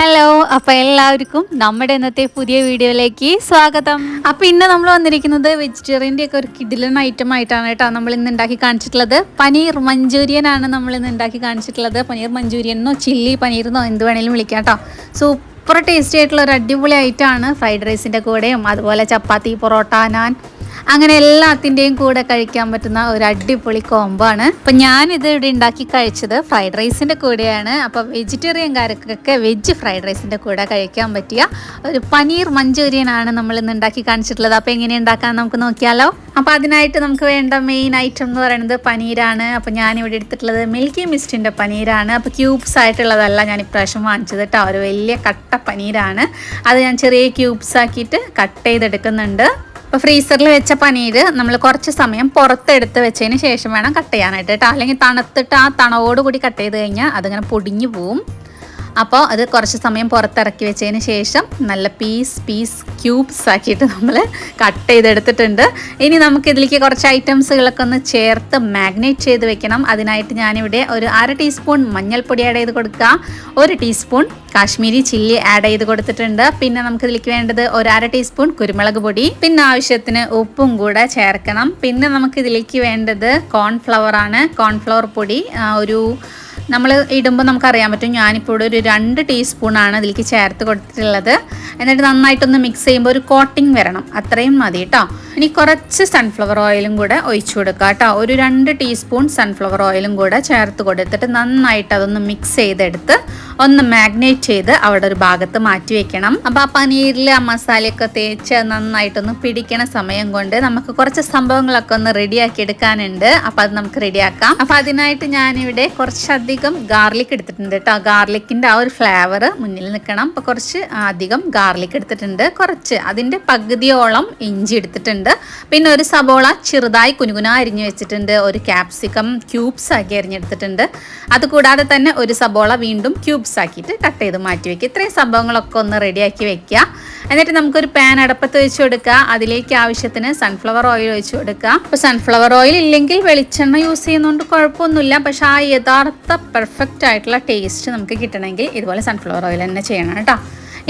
Hello അപ്പോൾ എല്ലാവർക്കും നമ്മുടെ ഇന്നത്തെ പുതിയ വീഡിയോയിലേക്ക് സ്വാഗതം. അപ്പോൾ ഇന്ന് നമ്മൾ വന്നിരിക്കുന്നത് വെജിറ്റേറിയന്റെ ഒക്കെ ഒരു കിഡിലൻ ഐറ്റം ആയിട്ടാണ് കേട്ടോ നമ്മൾ ഇന്ന് ഉണ്ടാക്കി കാണിച്ചിട്ടുള്ളത്. പനീർ മഞ്ചൂരിയൻ ആണ് നമ്മൾ ഇന്ന് ഉണ്ടാക്കി കാണിച്ചിട്ടുള്ളത്. പനീർ മഞ്ചൂരിയൻ എന്നോ ചില്ലി പനീർ എന്നോ എന്ത് വേണേലും വിളിക്കാം കേട്ടോ. സൂപ്പർ ടേസ്റ്റി ആയിട്ടുള്ള ഒരു അടിപൊളി ഐറ്റമാണ് ഫ്രൈഡ് റൈസിന്റെ കൂടെയും അതുപോലെ ചപ്പാത്തി പൊറോട്ട നാൻ അങ്ങനെ എല്ലാത്തിന്റെയും കൂടെ കഴിക്കാൻ പറ്റുന്ന ഒരു അടിപൊളി കോമ്പാണ്. അപ്പം ഞാനിത് ഇവിടെ ഉണ്ടാക്കി കഴിച്ചത് ഫ്രൈഡ് റൈസിന്റെ കൂടെയാണ്. അപ്പോൾ വെജിറ്റേറിയൻകാർക്കൊക്കെ വെജ് ഫ്രൈഡ് റൈസിന്റെ കൂടെ കഴിക്കാൻ പറ്റിയ ഒരു പനീർ മഞ്ചൂരിയൻ ആണ് നമ്മൾ ഇന്ന് ഉണ്ടാക്കി കാണിച്ചിട്ടുള്ളത്. അപ്പോൾ എങ്ങനെ ഉണ്ടാക്കാൻ നമുക്ക് നോക്കിയാലോ? അപ്പോൾ അതിനായിട്ട് നമുക്ക് വേണ്ട മെയിൻ ഐറ്റം എന്ന് പറയുന്നത് പനീരാണ്. അപ്പോൾ ഞാനിവിടെ എടുത്തിട്ടുള്ളത് മിൽക്കി മിസ്റ്റിന്റെ പനീരാണ്. അപ്പോൾ ക്യൂബ്സ് ആയിട്ടുള്ളതല്ല ഞാൻ ഇപ്രാവശ്യം വാങ്ങിച്ചത് കേട്ടോ ഒരു വലിയ കട്ട പനീരാണ്. അത് ഞാൻ ചെറിയ ക്യൂബ്സ് ആക്കിയിട്ട് കട്ട് ചെയ്തെടുക്കുന്നുണ്ട്. അപ്പോൾ ഫ്രീസറിൽ വെച്ച പനീർ നമ്മൾ കുറച്ച് സമയം പുറത്തെടുത്ത് വെച്ചതിന് ശേഷം വേണം കട്ട് ചെയ്യാനായിട്ട് കേട്ടോ അല്ലെങ്കിൽ തണുത്തിട്ട് ആ തണവോട് കൂടി കട്ട് ചെയ്ത് കഴിഞ്ഞാൽ അതിങ്ങനെ പൊടിഞ്ഞു പോവും. അപ്പോൾ അത് കുറച്ച് സമയം പുറത്തിറക്കി വെച്ചതിന് ശേഷം നല്ല പീസ് പീസ് ക്യൂബ്സ് ആക്കിയിട്ട് നമ്മൾ കട്ട് ചെയ്തെടുത്തിട്ടുണ്ട്. ഇനി നമുക്ക് ഇതിലേക്ക് കുറച്ച് ഐറ്റംസുകളൊക്കെ ഒന്ന് ചേർത്ത് മാഗ്നേറ്റ് ചെയ്ത് വെക്കണം. അതിനായിട്ട് ഞാനിവിടെ ഒരു അര ടീസ്പൂൺ മഞ്ഞൾപ്പൊടി ആഡ് ചെയ്ത് കൊടുക്കുക. ഒരു ടീസ്പൂൺ കാശ്മീരി ചില്ലി ആഡ് ചെയ്ത് കൊടുത്തിട്ടുണ്ട്. പിന്നെ നമുക്ക് ഇതിലേക്ക് വേണ്ടത് ഒരു അര ടീസ്പൂൺ കുരുമുളക് പൊടി. പിന്നെ ആവശ്യത്തിന് ഉപ്പും കൂടെ ചേർക്കണം. പിന്നെ നമുക്ക് ഇതിലേക്ക് വേണ്ടത് കോൺഫ്ലവർ ആണ്. കോൺഫ്ലവർ പൊടി ഒരു നമ്മൾ ഇടുമ്പോൾ നമുക്കറിയാൻ പറ്റും ഞാനിപ്പോൾ ഇവിടെ ഒരു രണ്ട് ടീസ്പൂണാണ് ഇതിലേക്ക് ചേർത്ത് കൊടുത്തിട്ടുള്ളത്. എന്നിട്ട് നന്നായിട്ടൊന്ന് മിക്സ് ചെയ്യുമ്പോൾ ഒരു കോട്ടിംഗ് വരണം. അത്രയും മതി കേട്ടോ ഇനി കുറച്ച് സൺഫ്ലവർ ഓയിലും കൂടെ ഒഴിച്ചു കൊടുക്കുക കേട്ടോ ഒരു രണ്ട് ടീസ്പൂൺ സൺഫ്ലവർ ഓയിലും കൂടെ ചേർത്ത് കൊടുത്തിട്ട് നന്നായിട്ട് അതൊന്ന് മിക്സ് ചെയ്തെടുത്ത് ഒന്ന് മാഗ്നേറ്റ് ചെയ്ത് അവിടെ ഒരു ഭാഗത്ത് മാറ്റി വെക്കണം. അപ്പോൾ ആ പനീരിൽ ആ മസാലയൊക്കെ തേച്ച് നന്നായിട്ടൊന്ന് പിടിക്കണ സമയം കൊണ്ട് നമുക്ക് കുറച്ച് സംഭവങ്ങളൊക്കെ ഒന്ന് റെഡിയാക്കി എടുക്കാനുണ്ട്. അപ്പോൾ അത് നമുക്ക് റെഡിയാക്കാം അപ്പോൾ അതിനായിട്ട് ഞാനിവിടെ കുറച്ചധികം ഗാർലിക് എടുത്തിട്ടുണ്ട് കേട്ടോ. ഗാർലിക്കിന്റെ ആ ഒരു ഫ്ലേവർ മുന്നിൽ നിൽക്കണം. അപ്പോൾ കുറച്ച് അധികം ഗാർലിക് എടുത്തിട്ടുണ്ട്. കുറച്ച് അതിന്റെ പകുതിയോളം ഇഞ്ചി എടുത്തിട്ടുണ്ട്. പിന്നെ ഒരു സബോള ചെറുതായി കുനുകുന അരിഞ്ഞു വെച്ചിട്ടുണ്ട്. ഒരു ക്യാപ്സിക്കം ക്യൂബ്സ് ആക്കി അരിഞ്ഞെടുത്തിട്ടുണ്ട്. അതുകൂടാതെ തന്നെ ഒരു സബോള വീണ്ടും ക്യൂബ്സ് ആക്കിയിട്ട് കട്ട് ചെയ്ത് മാറ്റി വെക്കുക. ഇത്രയും സംഭവങ്ങളൊക്കെ ഒന്ന് റെഡിയാക്കി വെക്കുക. എന്നിട്ട് നമുക്കൊരു പാൻ അടപ്പത്ത് വെച്ച് കൊടുക്കുക. അതിലേക്ക് ആവശ്യത്തിന് സൺഫ്ലവർ ഓയിൽ ഒഴിച്ച് കൊടുക്കുക. അപ്പോൾ സൺഫ്ലവർ ഓയിൽ ഇല്ലെങ്കിൽ വെളിച്ചെണ്ണ യൂസ് ചെയ്യുന്നതുകൊണ്ട് കുഴപ്പമൊന്നുമില്ല. പക്ഷെ ആ യഥാർത്ഥ പെർഫെക്റ്റ് ആയിട്ടുള്ള ടേസ്റ്റ് നമുക്ക് കിട്ടണമെങ്കിൽ ഇതുപോലെ സൺഫ്ലവർ ഓയിൽ തന്നെ ചെയ്യണം കേട്ടോ.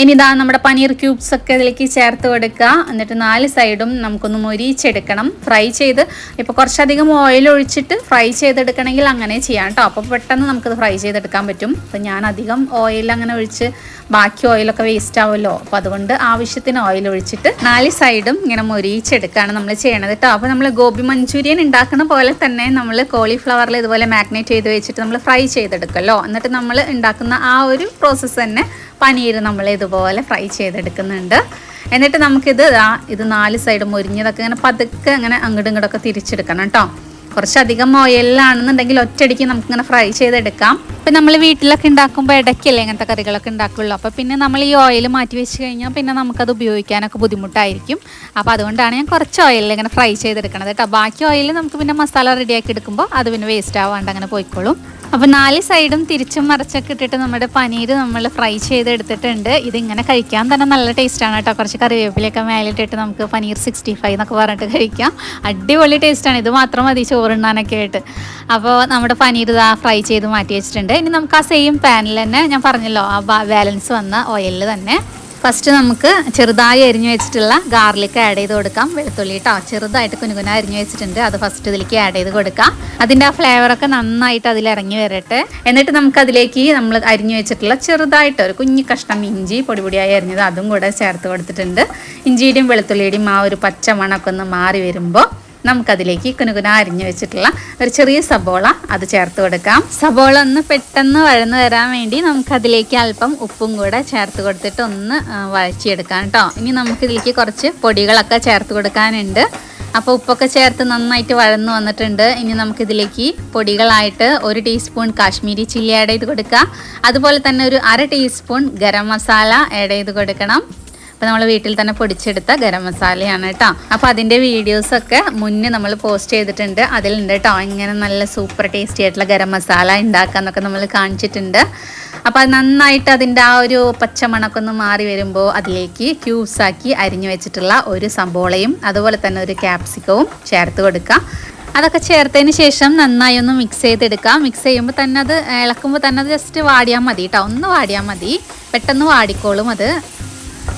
ഇനി ഇതാ നമ്മുടെ പനീർ ക്യൂബ്സ് ഒക്കെ ഇതിലേക്ക് ചേർത്ത് കൊടുക്കുക. എന്നിട്ട് നാല് സൈഡും നമുക്കൊന്ന് മൊരിച്ചെടുക്കണം. ഫ്രൈ ചെയ്ത് ഇപ്പോൾ കുറച്ചധികം ഓയിൽ ഒഴിച്ചിട്ട് ഫ്രൈ ചെയ്തെടുക്കണമെങ്കിൽ അങ്ങനെ ചെയ്യാം കേട്ടോ. അപ്പോൾ പെട്ടെന്ന് നമുക്കത് ഫ്രൈ ചെയ്തെടുക്കാൻ പറ്റും. അപ്പോൾ ഞാൻ അധികം ഓയിൽ അങ്ങനെ ഒഴിച്ച് ബാക്കി ഓയിലൊക്കെ വേസ്റ്റ് ആവുമല്ലോ അപ്പോൾ അതുകൊണ്ട് ആവശ്യത്തിന് ഓയിൽ ഒഴിച്ചിട്ട് നാല് സൈഡും ഇങ്ങനെ മൊരിച്ചെടുക്കുകയാണ് നമ്മൾ ചെയ്യണത് കേട്ടോ അപ്പോൾ നമ്മൾ ഗോപി മഞ്ചൂരിയൻ ഉണ്ടാക്കുന്ന പോലെ തന്നെ നമ്മൾ കോളിഫ്ലവറിൽ ഇതുപോലെ മാഗ്നേറ്റ് ചെയ്ത് വെച്ചിട്ട് നമ്മൾ ഫ്രൈ ചെയ്തെടുക്കുമല്ലോ എന്നിട്ട് നമ്മൾ ഉണ്ടാക്കുന്ന ആ ഒരു പ്രോസസ്സ് തന്നെ പനീർ നമ്മൾ ഇതുപോലെ ഫ്രൈ ചെയ്തെടുക്കുന്നുണ്ട്. എന്നിട്ട് നമുക്കിത് ഇത് നാല് സൈഡ് മുരിഞ്ഞതൊക്കെ ഇങ്ങനെ പതുക്കെ അങ്ങനെ അങ്ങോട്ടും ഇങ്ങോട്ടൊക്കെ തിരിച്ചെടുക്കണം കേട്ടോ കുറച്ചധികം ഓയിലാണെന്നുണ്ടെങ്കിൽ ഒറ്റയടിക്ക് നമുക്കിങ്ങനെ ഫ്രൈ ചെയ്തെടുക്കാം. ഇപ്പം നമ്മൾ വീട്ടിലൊക്കെ ഉണ്ടാക്കുമ്പോൾ ഇടയ്ക്കല്ലേ ഇങ്ങനത്തെ കറികളൊക്കെ ഉണ്ടാക്കുള്ളൂ. അപ്പോൾ പിന്നെ നമ്മൾ ഈ ഓയിൽ മാറ്റി വെച്ച് കഴിഞ്ഞാൽ പിന്നെ നമുക്കത് ഉപയോഗിക്കാനൊക്കെ ബുദ്ധിമുട്ടായിരിക്കും. അപ്പോൾ അതുകൊണ്ടാണ് ഞാൻ കുറച്ച് ഓയിലിൽ ഇങ്ങനെ ഫ്രൈ ചെയ്തെടുക്കണത് കേട്ടോ. ബാക്കി ഓയിൽ നമുക്ക് പിന്നെ മസാല റെഡിയാക്കി എടുക്കുമ്പോൾ അത് പിന്നെ വേസ്റ്റ് ആവാണ്ട് അങ്ങനെ പോയിക്കോളും. അപ്പോൾ നാല് സൈഡും തിരിച്ചും മറിച്ചൊക്കെ ഇട്ടിട്ട് നമ്മുടെ പനീർ നമ്മൾ ഫ്രൈ ചെയ്തെടുത്തിട്ടുണ്ട്. ഇതിങ്ങനെ കഴിക്കാൻ തന്നെ നല്ല ടേസ്റ്റാണ് കേട്ടോ. കുറച്ച് കറിവേപ്പിലൊക്കെ മേലിട്ടിട്ട് നമുക്ക് പനീർ സിക്സ്റ്റി ഫൈവ് എന്നൊക്കെ പറഞ്ഞിട്ട് കഴിക്കാം. അടിപൊളി ടേസ്റ്റാണ് ഇത് മാത്രം മതി ചോറുണ്ണാനൊക്കെ ആയിട്ട്. അപ്പോൾ നമ്മുടെ പനീർ ഇതാ ഫ്രൈ ചെയ്ത് മാറ്റി വെച്ചിട്ടുണ്ട്. ഇനി നമുക്ക് ആ സെയിം പാനിൽ തന്നെ ഞാൻ പറഞ്ഞല്ലോ ആ ബാലൻസ് വന്ന ഓയിലിൽ തന്നെ. ഫസ്റ്റ് നമുക്ക് ചെറുതായി അരിഞ്ഞു വെച്ചിട്ടുള്ള ഗാർലിക് ആഡ് ചെയ്ത് കൊടുക്കാം. വെളുത്തുള്ളി കേട്ടോ ചെറുതായിട്ട് കുനുകുന അരിഞ്ഞു വെച്ചിട്ടുണ്ട്. അത് ഫസ്റ്റ് ഇതിലേക്ക് ആഡ് ചെയ്ത് കൊടുക്കാം. അതിന്റെ ആ ഫ്ലേവറൊക്കെ നന്നായിട്ട് അതിൽ ഇറങ്ങി വരട്ടെ. എന്നിട്ട് നമുക്ക് അതിലേക്ക് നമ്മൾ അരിഞ്ഞു വെച്ചിട്ടുള്ള ചെറുതായിട്ട് ഒരു കുഞ്ഞു കഷ്ണം ഇഞ്ചി പൊടിപൊടിയായി അരിഞ്ഞത് അതും കൂടെ ചേർത്ത് കൊടുത്തിട്ടുണ്ട്. ഇഞ്ചിയുടെയും വെളുത്തുള്ളിയുടെയും ആ ഒരു പച്ച മണമൊക്കെ ഒന്ന് മാറി വരുമ്പോൾ നമുക്കതിലേക്ക് കുനുകുന അരിഞ്ഞു വെച്ചിട്ടുള്ള ഒരു ചെറിയ സബോള അത് ചേർത്ത് കൊടുക്കാം. സബോള ഒന്ന് പെട്ടെന്ന് വഴന്നു വരാൻ വേണ്ടി നമുക്കതിലേക്ക് അല്പം ഉപ്പും കൂടെ ചേർത്ത് കൊടുത്തിട്ട് ഒന്ന് വഴച്ചിയെടുക്കാം കേട്ടോ. ഇനി നമുക്കിതിലേക്ക് കുറച്ച് പൊടികളൊക്കെ ചേർത്ത് കൊടുക്കാനുണ്ട്. അപ്പോൾ ഉപ്പൊക്കെ ചേർത്ത് നന്നായിട്ട് വഴന്നു വന്നിട്ടുണ്ട്. ഇനി നമുക്കിതിലേക്ക് പൊടികളായിട്ട് ഒരു ടീസ്പൂൺ കാശ്മീരി ചില്ലി ആഡ് ചെയ്ത് കൊടുക്കുക അതുപോലെ തന്നെ ഒരു അര ടീസ്പൂൺ ഗരം മസാല ആഡ് ചെയ്ത് കൊടുക്കണം. അപ്പോൾ നമ്മൾ വീട്ടിൽ തന്നെ പൊടിച്ചെടുത്ത ഗരം മസാലയാണ് കേട്ടോ. അപ്പോൾ അതിന്റെ വീഡിയോസൊക്കെ മുന്നേ നമ്മൾ പോസ്റ്റ് ചെയ്തിട്ടുണ്ട്. അതിലുണ്ട് കേട്ടോ. ഇങ്ങനെ നല്ല സൂപ്പർ ടേസ്റ്റി ആയിട്ടുള്ള ഗരം മസാല ഉണ്ടാക്കാന്നൊക്കെ നമ്മൾ കാണിച്ചിട്ടുണ്ട്. അപ്പോൾ അത് നന്നായിട്ട് അതിന്റെ ആ ഒരു പച്ചമണമൊക്കെ ഒന്ന് മാറി വരുമ്പോൾ അതിലേക്ക് ക്യൂബ്സാക്കി അരിഞ്ഞു വെച്ചിട്ടുള്ള ഒരു സബോളയും അതുപോലെ തന്നെ ഒരു ക്യാപ്സിക്കവും ചേർത്ത് കൊടുക്കാം. അതൊക്കെ ചേർത്തതിന് ശേഷം നന്നായി ഒന്ന് മിക്സ് ചെയ്തെടുക്കാം. മിക്സ് ചെയ്യുമ്പോൾ തന്നെ അത് ഇളക്കുമ്പോൾ തന്നെ അത് ജസ്റ്റ് വാടിയാൽ മതി കേട്ടോ. ഒന്ന് വാടിയാൽ മതി. പെട്ടെന്ന് വാടിക്കോളും അത്.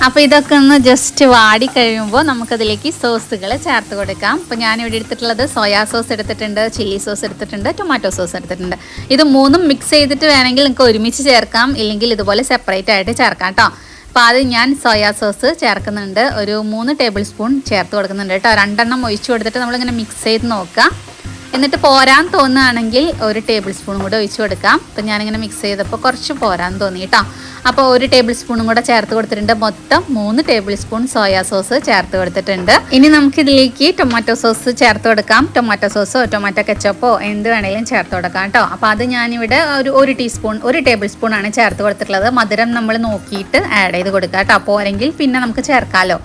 അപ്പോൾ ഇതൊക്കെ ഒന്ന് ജസ്റ്റ് വാടി കഴിയുമ്പോൾ നമുക്കതിലേക്ക് സോസുകൾ ചേർത്ത് കൊടുക്കാം. അപ്പൊ ഞാൻ ഇവിടെ എടുത്തിട്ടുള്ളത് സോയാ സോസ് എടുത്തിട്ടുണ്ട് ചില്ലി സോസ് എടുത്തിട്ടുണ്ട് ടൊമാറ്റോ സോസ് എടുത്തിട്ടുണ്ട്. ഇത് മൂന്നും മിക്സ് ചെയ്തിട്ട് വേണമെങ്കിൽ നിങ്ങൾക്ക് ഒരുമിച്ച് ചേർക്കാം ഇല്ലെങ്കിൽ ഇതുപോലെ സെപ്പറേറ്റ് ആയിട്ട് ചേർക്കാം കേട്ടോ അപ്പോൾ ആദ്യം ഞാൻ സോയാ സോസ് ചേർക്കുന്നുണ്ട്. ഒരു മൂന്ന് ടേബിൾ സ്പൂൺ ചേർത്ത് കൊടുക്കുന്നുണ്ട് കേട്ടോ രണ്ടെണ്ണം ഒഴിച്ചു കൊടുത്തിട്ട് നമ്മളിങ്ങനെ മിക്സ് ചെയ്ത് നോക്കാം. എന്നിട്ട് പോരാൻ തോന്നുകയാണെങ്കിൽ ഒരു ടേബിൾ സ്പൂൺ കൂടെ ഒഴിച്ചു കൊടുക്കാം. അപ്പം ഞാനിങ്ങനെ മിക്സ് ചെയ്തപ്പോൾ കുറച്ച് പോരാൻ തോന്നി കേട്ടോ അപ്പോൾ ഒരു ടേബിൾ സ്പൂണും കൂടെ ചേർത്ത് കൊടുത്തിട്ടുണ്ട്. മൊത്തം മൂന്ന് ടേബിൾ സ്പൂൺ സോയാ സോസ് ചേർത്ത് കൊടുത്തിട്ടുണ്ട്. ഇനി നമുക്ക് ഇതിലേക്ക് ടൊമാറ്റോ സോസ് ചേർത്ത് കൊടുക്കാം. ടൊമാറ്റോ സോസോ ടൊമാറ്റോ കെച്ചപ്പോ എന്ത് വേണേലും ചേർത്ത് കൊടുക്കാം കേട്ടോ അപ്പോൾ അത് ഞാനിവിടെ ഒരു ഒരു ടീസ്പൂൺ ഒരു ടേബിൾ സ്പൂൺ ആണ് ചേർത്ത് കൊടുത്തിട്ടുള്ളത്. മധുരം നമ്മൾ നോക്കിയിട്ട് ആഡ് ചെയ്ത് കൊടുക്കാം കേട്ടോ അല്ലെങ്കിൽ പിന്നെ നമുക്ക് ചേർക്കാമല്ലോ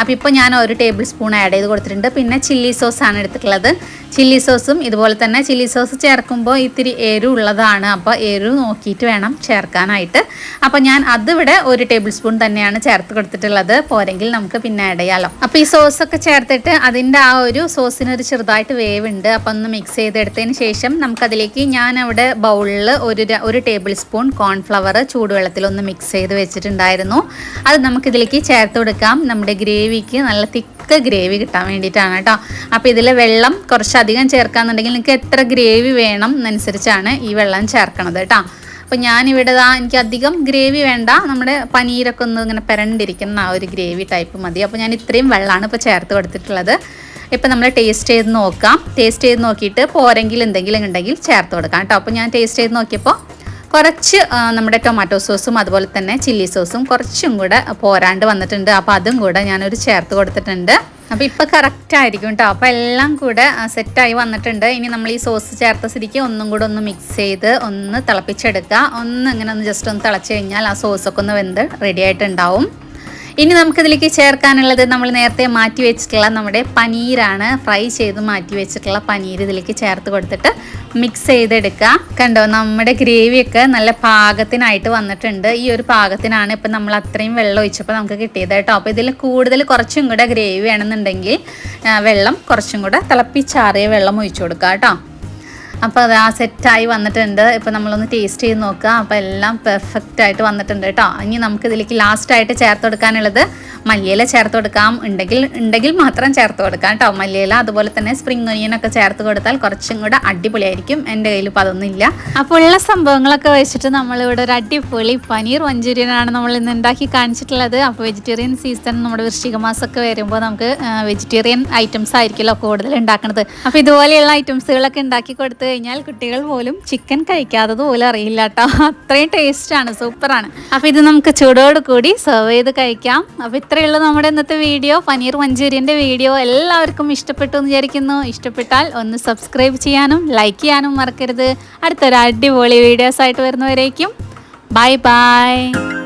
അപ്പോൾ ഇപ്പോൾ ഞാൻ ഒരു ടേബിൾ സ്പൂൺ ആഡ് ചെയ്ത് കൊടുത്തിട്ടുണ്ട്. പിന്നെ ചില്ലി സോസാണ് എടുത്തിട്ടുള്ളത്. ചില്ലി സോസും ഇതുപോലെ തന്നെ ചില്ലി സോസ് ചേർക്കുമ്പോൾ ഇത്തിരി എരു ഉള്ളതാണ്. അപ്പോൾ എരു നോക്കിയിട്ട് വേണം ചേർക്കാനായിട്ട്. അപ്പോൾ ഞാൻ അതിവിടെ ഒരു ടേബിൾ സ്പൂൺ തന്നെയാണ് ചേർത്ത് കൊടുത്തിട്ടുള്ളത്. പോരെങ്കിൽ നമുക്ക് പിന്നെ ചെയ്യാമല്ലോ അപ്പോൾ ഈ സോസൊക്കെ ചേർത്തിട്ട് അതിന്റെ ആ ഒരു സോസിനൊരു ചെറുതായിട്ട് വേവ് ഉണ്ട് അപ്പോൾ ഒന്ന് മിക്സ് ചെയ്തെടുത്തതിന് ശേഷം നമുക്കതിലേക്ക് ഞാൻ അവിടെ ബൗളിൽ ഒരു ഒരു ടേബിൾ സ്പൂൺ കോൺഫ്ലവർ ചൂടുവെള്ളത്തിൽ ഒന്ന് മിക്സ് ചെയ്ത് വെച്ചിട്ടുണ്ടായിരുന്നു. അത് നമുക്കിതിലേക്ക് ചേർത്ത് കൊടുക്കാം. നമ്മുടെ ഗ്രേവിക്ക് നല്ല തിക്ക് ഗ്രേവി കിട്ടാൻ വേണ്ടിയിട്ടാണ് കേട്ടോ. അപ്പോൾ ഇതിൽ വെള്ളം കുറച്ചധികം ചേർക്കാന്നുണ്ടെങ്കിൽ നിങ്ങൾക്ക് എത്ര ഗ്രേവി വേണം എന്നനുസരിച്ചാണ് ഈ വെള്ളം ചേർക്കണത് കേട്ടോ അപ്പോൾ ഞാനിവിടെ ഇതാ എനിക്ക് അധികം ഗ്രേവി വേണ്ട. നമ്മുടെ പനീരൊക്കെ ഒന്ന് ഇങ്ങനെ പെരണ്ടിരിക്കുന്ന ആ ഒരു ഗ്രേവി ടൈപ്പ് മതി. അപ്പോൾ ഞാൻ ഇത്രയും വെള്ളമാണ് ഇപ്പോൾ ചേർത്ത് കൊടുത്തിട്ടുള്ളത്. ഇപ്പം നമ്മൾ ടേസ്റ്റ് ചെയ്ത് നോക്കാം. ടേസ്റ്റ് ചെയ്ത് നോക്കിയിട്ട് പോരെങ്കിൽ എന്തെങ്കിലും ഉണ്ടെങ്കിൽ ചേർത്ത് കൊടുക്കാം കേട്ടോ അപ്പോൾ ഞാൻ ടേസ്റ്റ് ചെയ്ത് നോക്കിയപ്പോൾ കുറച്ച് നമ്മുടെ ടൊമാറ്റോ സോസും അതുപോലെ തന്നെ ചില്ലി സോസും കുറച്ചും കൂടെ പോരാണ്ട് വന്നിട്ടുണ്ട്. അപ്പോൾ അതും കൂടെ ഞാനൊരു ചേർത്ത് കൊടുത്തിട്ടുണ്ട്. അപ്പോൾ ഇപ്പോൾ കറക്റ്റ് ആയിരിക്കും കേട്ടോ അപ്പോൾ എല്ലാം കൂടെ സെറ്റായി വന്നിട്ടുണ്ട്. ഇനി നമ്മൾ ഈ സോസ് ചേർത്ത സ്ഥിതിക്ക് ഒന്നും കൂടെ ഒന്ന് മിക്സ് ചെയ്ത് ഒന്ന് തിളപ്പിച്ചെടുക്കുക. ഒന്ന് ഇങ്ങനെ ഒന്ന് ജസ്റ്റ് ഒന്ന് തിളച്ച് കഴിഞ്ഞാൽ ആ സോസൊക്കെ ഒന്ന് വെന്ത് റെഡി ആയിട്ടുണ്ടാവും. ഇനി നമുക്കിതിലേക്ക് ചേർക്കാനുള്ളത് നമ്മൾ നേരത്തെ മാറ്റി വെച്ചിട്ടുള്ള നമ്മുടെ പനീരാണ്. ഫ്രൈ ചെയ്ത് മാറ്റി വെച്ചിട്ടുള്ള പനീർ ഇതിലേക്ക് ചേർത്ത് കൊടുത്തിട്ട് മിക്സ് ചെയ്തെടുക്കുക. കണ്ടോ നമ്മുടെ ഗ്രേവിയൊക്കെ നല്ല പാകത്തിനായിട്ട് വന്നിട്ടുണ്ട്. ഈ ഒരു പാകത്തിനാണ് ഇപ്പം നമ്മൾ അത്രയും വെള്ളം ഒഴിച്ചപ്പോൾ നമുക്ക് കിട്ടിയത് കേട്ടോ. അപ്പോൾ ഇതിൽ കൂടുതൽ കുറച്ചും കൂടെ ഗ്രേവി വേണമെന്നുണ്ടെങ്കിൽ വെള്ളം കുറച്ചും കൂടെ തിളപ്പിച്ചാറിയ വെള്ളം ഒഴിച്ചു കൊടുക്കുക കേട്ടോ. അപ്പോൾ അത് ആ സെറ്റായി വന്നിട്ടുണ്ട്. ഇപ്പോൾ നമ്മളൊന്ന് ടേസ്റ്റ് ചെയ്ത് നോക്കുക അപ്പോൾ എല്ലാം പെർഫെക്റ്റ് ആയിട്ട് വന്നിട്ടുണ്ട് കേട്ടോ. ഇനി നമുക്ക് ഇതിലേക്ക് ലാസ്റ്റായിട്ട് ചേർത്ത് കൊടുക്കാനുള്ളത് മല്ലിയില ചേർത്ത് കൊടുക്കാം. ഉണ്ടെങ്കിൽ ഉണ്ടെങ്കിൽ മാത്രം ചേർത്ത് കൊടുക്കാം കേട്ടോ. മല്ലിയില അതുപോലെ തന്നെ സ്പ്രിംഗ് ഒനിയനൊക്കെ ചേർത്ത് കൊടുത്താൽ കുറച്ചും കൂടെ അടിപൊളിയായിരിക്കും. എന്റെ കയ്യിൽ ഇപ്പോൾ അതൊന്നും ഇല്ല. അപ്പോൾ ഉള്ള സംഭവങ്ങളൊക്കെ വെച്ചിട്ട് നമ്മളിവിടെ ഒരു അടിപൊളി പനീർ മഞ്ചൂരിയനാണ് നമ്മൾ ഇന്ന് ഉണ്ടാക്കി കാണിച്ചിട്ടുള്ളത്. അപ്പോൾ വെജിറ്റേറിയൻ സീസൺ നമ്മുടെ വൃശ്ചിക മാസമൊക്കെ വരുമ്പോൾ നമുക്ക് വെജിറ്റേറിയൻ ഐറ്റംസ് ആയിരിക്കുമല്ലോ കൂടുതൽ ഉണ്ടാക്കുന്നത് അപ്പോൾ ഇതുപോലെയുള്ള ഐറ്റംസുകളൊക്കെ ഉണ്ടാക്കി കൊടുത്തു കഴിഞ്ഞാൽ കുട്ടികൾ പോലും ചിക്കൻ കഴിക്കാത്തത് പോലും അറിയില്ല കേട്ടോ അത്രയും ടേസ്റ്റാണ് സൂപ്പറാണ് അപ്പോൾ ഇത് നമുക്ക് ചൂടോട് കൂടി സെർവ് ചെയ്ത് കഴിക്കാം. അപ്പോൾ ഇത്രയുള്ള നമ്മുടെ ഇന്നത്തെ വീഡിയോ പനീർ മഞ്ചൂരിയന്റെ വീഡിയോ എല്ലാവർക്കും ഇഷ്ടപ്പെട്ടു എന്ന് വിചാരിക്കുന്നു. ഇഷ്ടപ്പെട്ടാൽ ഒന്ന് സബ്സ്ക്രൈബ് ചെയ്യാനും ലൈക്ക് ചെയ്യാനും മറക്കരുത്. അടുത്തൊരു അടിപൊളി വീഡിയോസ് ആയിട്ട് വരുന്നവരേക്കും. Bye bye